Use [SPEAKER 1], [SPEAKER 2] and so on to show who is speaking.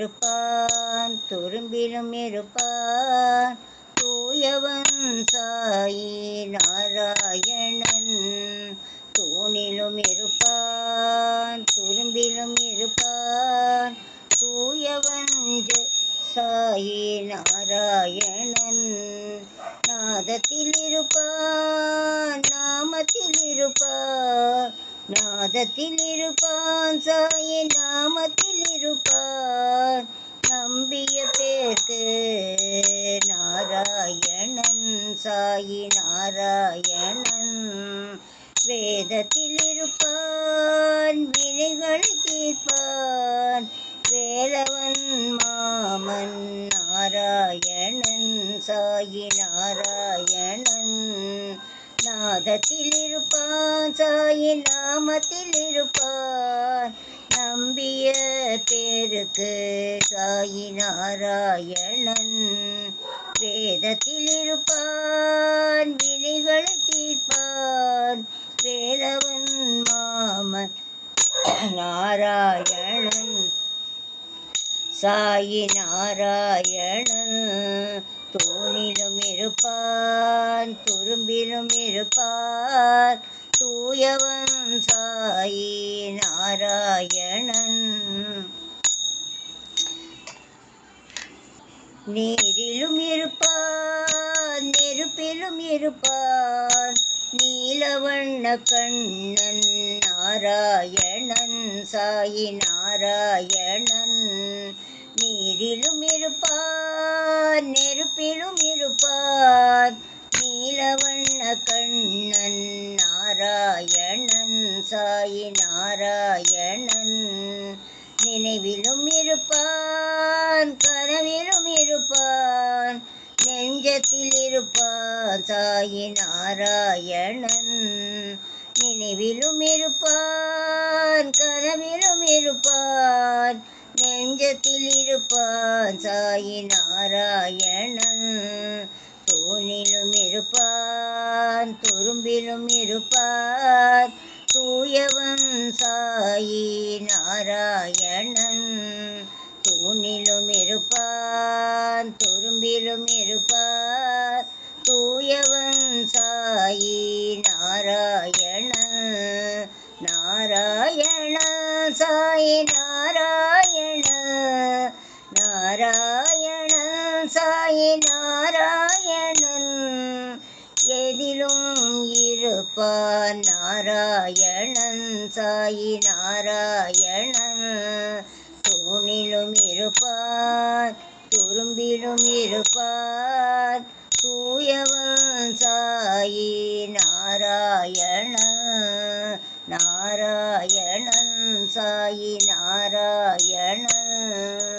[SPEAKER 1] இருப்பான் துரும்பிலும் இருப்பான். தூயவன் சாயி நாராயணன். தூணிலும் இருப்பான் துரும்பிலும் இருப்பான். தூயவன் சாயி நாராயணன். நாதத்தில் இருப்பான் நாமத்தில் இருப்பான். நாதத்தில் இருப்பான் சாயி நாமத்தில் இருப்பான். நம்பிய பேர்க்கு நாராயணன் சாயி நாராயணன். வேதத்தில் இருப்பான் வினைகளை தீர்ப்பான் வேலவன் மாமன் நாராயணன் சாயி நாராயணன். நாதத்தில் இருப்பான் சாயி நாமத்தில் இருப்பான் நம்பிய பேருக்கு சாயி நாராயணன். வேதத்தில் இருப்பான் வினைகளை தீர்ப்பான். வேலவன் மாமன் நாராயணன். சாயி நாராயணன். தூணிலும் இருப்பான் துரும்பிலும் இருப்பான். தூயவன் சாயி நாராயணன். நீரிலும் இருப்பான் நெருப்பிலும் இருப்பான். நீலவண்ண கண்ணன் நாராயணன் சாயி நாராயணன். நீரிலும் இருப்பான் நெருப்பிலும் இருப்பான். சாயி நாராயணன் நினைவிலும் இருப்பான் கனவிலும் இருப்பான் நெஞ்சத்தில் இருப்பான் சாயி நாராயணன் நினைவிலும் இருப்பான் கனவிலும் இருப்பான் நெஞ்சத்தில் இருப்பான் சாயி நாராயணன் தூணிலும் இருப்பான் துரும்பிலும் இருப்பான் தூயவன் சாயி நாராயணன். தூணிலும் இருப்பார் துரும்பிலும் இருப்பார். தூயவன் சாயி நாராயணன். நாராயண சாயி நாராயண. நாராயண சாயி நாராயண எதிலும் இருப்பார் நாராயணன் சாயி நாராயணன். தூணிலும் இருப்பார் துரும்பிலும் இருப்பார். தூயவன் சாயி நாராயண நாராயணன் சாயி நாராயணன்.